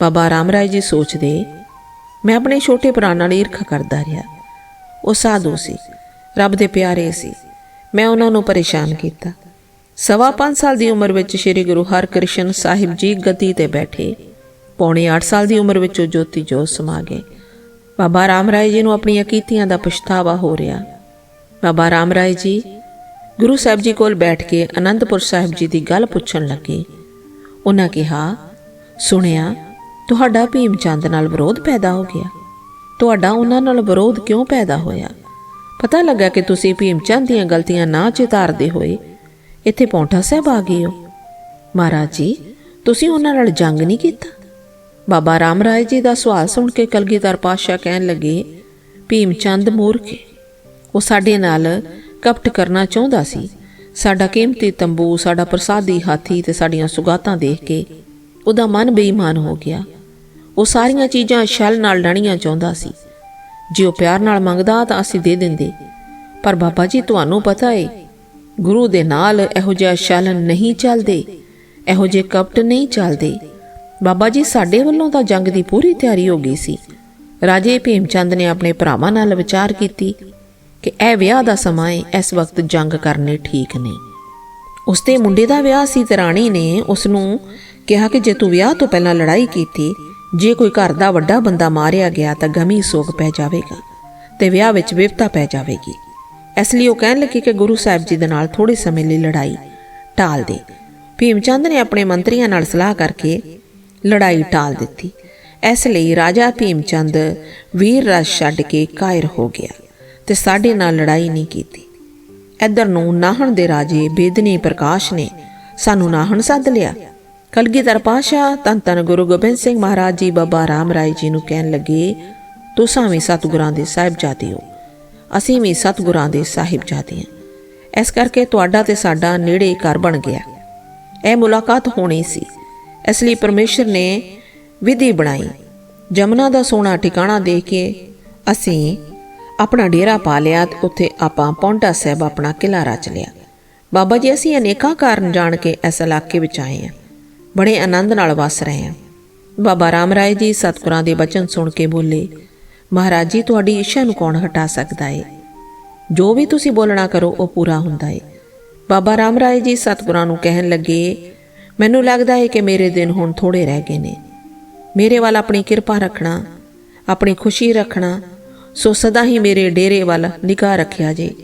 ਬਾਬਾ ਰਾਮ ਰਾਏ ਜੀ ਸੋਚਦੇ, ਮੈਂ ਆਪਣੇ ਛੋਟੇ ਭਰਾ ਨਾਲ ਈਰਖਾ ਕਰਦਾ ਰਿਹਾ। ਉਹ ਸਾਧੂ ਸੀ, ਰੱਬ ਦੇ ਪਿਆਰੇ ਸੀ। ਮੈਂ ਉਹਨਾਂ ਨੂੰ ਪਰੇਸ਼ਾਨ ਕੀਤਾ। ਸਵਾ ਪੰਜ ਸਾਲ ਦੀ ਉਮਰ ਵਿੱਚ ਸ੍ਰੀ ਗੁਰੂ ਹਰਕ੍ਰਿਸ਼ਨ ਸਾਹਿਬ ਜੀ ਗੱਦੀ ਤੇ ਬੈਠੇ, ਪੌਣੇ 8 ਸਾਲ ਦੀ ਉਮਰ ਵਿੱਚ ਉਹ ਜੋਤੀ ਜੋਤ ਸਮਾ ਗਏ। ਬਾਬਾ ਰਾਮ ਰਾਏ ਜੀ ਨੂੰ ਆਪਣੀਆਂ ਕੀਤੀਆਂ ਦਾ ਪਛਤਾਵਾ ਹੋ ਰਿਹਾ। ਬਾਬਾ ਰਾਮ ਰਾਏ ਜੀ ਗੁਰੂ ਸਾਹਿਬ ਜੀ ਕੋਲ ਬੈਠ ਕੇ ਅਨੰਦਪੁਰ ਸਾਹਿਬ ਜੀ ਦੀ ਗੱਲ ਪੁੱਛਣ ਲੱਗੇ। ਉਹਨਾਂ ਕਿਹਾ, ਸੁਣਿਆ ਤੁਹਾਡਾ ਭੀਮ ਚੰਦ ਨਾਲ ਵਿਰੋਧ ਪੈਦਾ ਹੋ ਗਿਆ। ਤੁਹਾਡਾ ਉਹਨਾਂ ਨਾਲ ਵਿਰੋਧ ਕਿਉਂ ਪੈਦਾ ਹੋਇਆ? ਪਤਾ ਲੱਗਾ ਕਿ ਤੁਸੀਂ ਭੀਮ ਚੰਦ ਦੀਆਂ ਗਲਤੀਆਂ ਨਾ ਚਿਤਾਰਦੇ ਹੋਏ ਇੱਥੇ ਪੌਂਠਾ ਸਾਹਿਬ ਆ ਗਏ ਹੋ। ਮਹਾਰਾਜ ਜੀ, ਤੁਸੀਂ ਉਹਨਾਂ ਨਾਲ ਜੰਗ ਨਹੀਂ ਕੀਤਾ? ਬਾਬਾ ਰਾਮ ਰਾਏ ਜੀ ਦਾ ਸਵਾਲ ਸੁਣ ਕੇ ਕਲਗੀਧਰ ਪਾਤਸ਼ਾਹ ਕਹਿਣ ਲੱਗੇ, ਭੀਮ ਚੰਦ ਮੂਰਖ ਹੈ ਉਹ ਸਾਡੇ ਨਾਲ ਕਪਟ ਕਰਨਾ ਚਾਹੁੰਦਾ ਸੀ। ਸਾਡਾ ਕੀਮਤੀ ਤੰਬੂ, ਸਾਡਾ ਪ੍ਰਸਾਦੀ ਹਾਥੀ ਤੇ ਸਾਡੀਆਂ ਸੁਗਾਤਾਂ ਦੇਖ ਕੇ ਉਹਦਾ ਮਨ ਬੇਈਮਾਨ ਹੋ ਗਿਆ। ਉਹ ਸਾਰੀਆਂ ਚੀਜ਼ਾਂ ਛਲ ਨਾਲ ਲੈਣੀਆਂ ਚਾਹੁੰਦਾ ਸੀ। ਜੇ ਉਹ ਪਿਆਰ ਨਾਲ ਮੰਗਦਾ ਤਾਂ ਅਸੀਂ ਦੇ ਦਿੰਦੇ। ਪਰ ਬਾਬਾ ਜੀ, ਤੁਹਾਨੂੰ ਪਤਾ ਏ, ਗੁਰੂ ਦੇ ਨਾਲ ਇਹੋ ਜਿਹਾ ਛਲ ਨਹੀਂ ਚੱਲਦੇ, ਇਹੋ ਜਿਹੇ ਕਪਟ ਨਹੀਂ ਚੱਲਦੇ। ਬਾਬਾ ਜੀ, ਸਾਡੇ ਵੱਲੋਂ ਤਾਂ ਜੰਗ ਦੀ ਪੂਰੀ ਤਿਆਰੀ ਹੋ ਗਈ ਸੀ। ਰਾਜੇ ਭੀਮਚੰਦ ਨੇ ਆਪਣੇ ਭਰਾਵਾਂ ਨਾਲ ਵਿਚਾਰ ਕੀਤੀ ਕਿ ਇਹ ਵਿਆਹ ਦਾ ਸਮਾਂ ਹੈ ਇਸ ਵਕਤ ਜੰਗ ਕਰਨੇ ਠੀਕ ਨਹੀਂ ਉਸਦੇ ਮੁੰਡੇ ਦਾ ਵਿਆਹ ਸੀ ਤੇ ਰਾਣੀ ਨੇ ਉਸ ਨੂੰ ਕਿਹਾ ਕਿ ਜੇ ਤੂੰ ਵਿਆਹ ਤੋਂ ਪਹਿਲਾਂ ਲੜਾਈ ਕੀਤੀ ਜੇ ਕੋਈ ਘਰ ਦਾ ਵੱਡਾ ਬੰਦਾ ਮਾਰਿਆ ਗਿਆ ਤਾਂ ਗਮੀ ਸੋਗ ਪੈ ਜਾਵੇਗਾ ਤੇ ਵਿਆਹ ਵਿੱਚ ਵਿਵਤਾ ਪੈ ਜਾਵੇਗੀ। ਇਸ ਲਈ ਉਹ ਕਹਿਣ ਲੱਗੀ ਕਿ ਗੁਰੂ ਸਾਹਿਬ ਜੀ ਦੇ ਨਾਲ ਥੋੜੇ ਸਮੇਂ ਲਈ ਲੜਾਈ ਟਾਲ ਦੇ। ਭੀਮ ਚੰਦ ਨੇ ਆਪਣੇ ਮੰਤਰੀਆਂ ਨਾਲ ਸਲਾਹ ਕਰਕੇ ਲੜਾਈ ਟਾਲ ਦਿੱਤੀ। ਇਸ ਲਈ ਰਾਜਾ ਭੀਮ ਚੰਦ ਵੀਰ ਰਸ ਛੱਡ ਕੇ ਕਾਇਰ ਹੋ ਗਿਆ ਤੇ ਸਾਡੇ ਨਾਲ ਲੜਾਈ ਨਹੀਂ ਕੀਤੀ। ਇੱਧਰ ਨੂੰ ਨਾਹਣ ਦੇ ਰਾਜੇ ਬੇਦਨੀ ਪ੍ਰਕਾਸ਼ ਨੇ ਸਾਨੂੰ ਨਾਹਣ ਸੱਦ ਲਿਆ। ਕਲਗੀਧਰ ਪਾਸ਼ਾ, ਤਨ ਤਨ ਗੁਰੂ ਗੋਬਿੰਦ ਸਿੰਘ ਮਹਾਰਾਜ ਜੀ ਬਾਬਾ ਰਾਮ ਰਾਏ ਜੀ ਨੂੰ ਕਹਿਣ ਲੱਗੇ, ਤੁਸੀਂ ਵੀ ਸਤਿਗੁਰਾਂ ਦੇ ਸਾਹਿਬਜ਼ਾਦੇ ਹੋ। ਅਸੀਂ ਵੀ ਸਤਿਗੁਰਾਂ ਦੇ ਸਾਹਿਬਜ਼ਾਦੇ ਹਾਂ। ਇਸ ਕਰਕੇ ਤੁਹਾਡਾ ਤੇ ਸਾਡਾ ਨੇੜੇ ਘਰ ਬਣ ਗਿਆ। ਇਹ ਮੁਲਾਕਾਤ ਹੋਣੀ ਸੀ। ਇਸ ਲਈ ਪਰਮੇਸ਼ਰ ਨੇ ਵਿਧੀ ਬਣਾਈ। ਜਮਨਾ ਦਾ ਸੋਹਣਾ ਟਿਕਾਣਾ ਦੇ ਕੇ ਅਸੀਂ ਆਪਣਾ ਡੇਰਾ ਪਾ ਲਿਆ ਤੇ ਉੱਥੇ ਆਪਾਂ ਪੌਂਟਾ ਸਾਹਿਬ ਆਪਣਾ ਕਿਲਾ ਰਚ ਲਿਆ। ਬਾਬਾ ਜੀ, ਅਸੀਂ ਅਨੇਕਾਂ ਕਾਰਨ ਜਾਣ ਕੇ ਇਸ ਇਲਾਕੇ ਵਿੱਚ ਆਏ ਹਾਂ। ਬੜੇ ਆਨੰਦ ਨਾਲ ਵਸ ਰਹੇ ਹਾਂ। ਬਾਬਾ ਰਾਮ ਰਾਏ ਜੀ ਸਤਿਗੁਰਾਂ ਦੇ ਬਚਨ ਸੁਣ ਕੇ ਬੋਲੇ, ਮਹਾਰਾਜ ਜੀ, ਤੁਹਾਡੀ ਇੱਛਾ ਨੂੰ ਕੌਣ ਹਟਾ ਸਕਦਾ ਏ? ਜੋ ਵੀ ਤੁਸੀਂ ਬੋਲਣਾ ਕਰੋ, ਉਹ ਪੂਰਾ ਹੁੰਦਾ ਏ। ਬਾਬਾ ਰਾਮ ਰਾਏ ਜੀ ਸਤਿਗੁਰਾਂ ਨੂੰ ਕਹਿਣ ਲੱਗੇ, ਮੈਨੂੰ ਲੱਗਦਾ ਹੈ ਕਿ ਮੇਰੇ ਦਿਨ ਹੁਣ ਥੋੜੇ ਰਹਿ ਗਏ ਨੇ। ਮੇਰੇ ਵੱਲ ਆਪਣੀ ਕਿਰਪਾ ਰੱਖਣਾ, ਆਪਣੀ ਖੁਸ਼ੀ ਰੱਖਣਾ, ਸੋ ਸਦਾ ਹੀ ਮੇਰੇ ਡੇਰੇ ਵੱਲ ਨਿਗਾਹ ਰੱਖਿਆ ਜੇ।